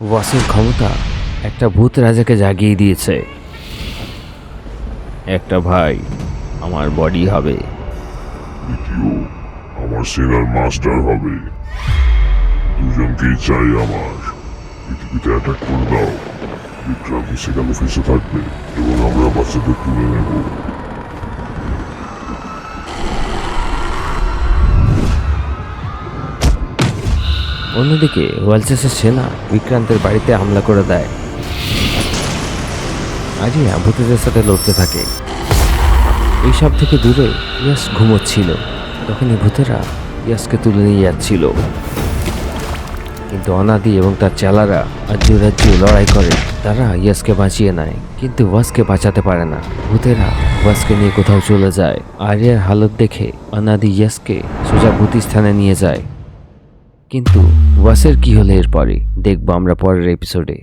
ওয়াসের ক্ষমতা একটা ভূত রাজাকে জাগিয়ে দিয়েছে। একটা ভাই আমার বডি হবে। আমার সেনার মাস্টার হবে। দুজনকেই চাই আমার। পৃথিবীতে অ্যাটাক করে দাও। বিক্রম সেখানে অফিসে থাকবে এবং অন্যদিকে ওয়ালচেসের সেনা বিক্রান্তের বাড়িতে হামলা করে দেয়। আরিয়া ভূতেদের সাথে লড়তে থাকে। এইসব থেকে দূরে ইয়াস ঘুমোচ্ছিল। তখনই ভূতেরা ইয়াসকে তুলে নিয়ে যাচ্ছিল। কিন্তু অনাদি এবং তার চালারা আজ্য রাজ্য লড়াই করে, তারা ইয়াসকে বাঁচিয়ে নেয়, কিন্তু ওয়াসকে বাঁচাতে পারে না। ভূতেরা ওয়াসকে নিয়ে কোথাও চলে যায়। আরিয়ার হালত দেখে অনাদি ইয়াসকে সোজা ভূতি স্থানে নিয়ে যায়। কিন্তু ওয়াসের কি হলো এরপরে? দেখব আমরা পরের এপিসোডে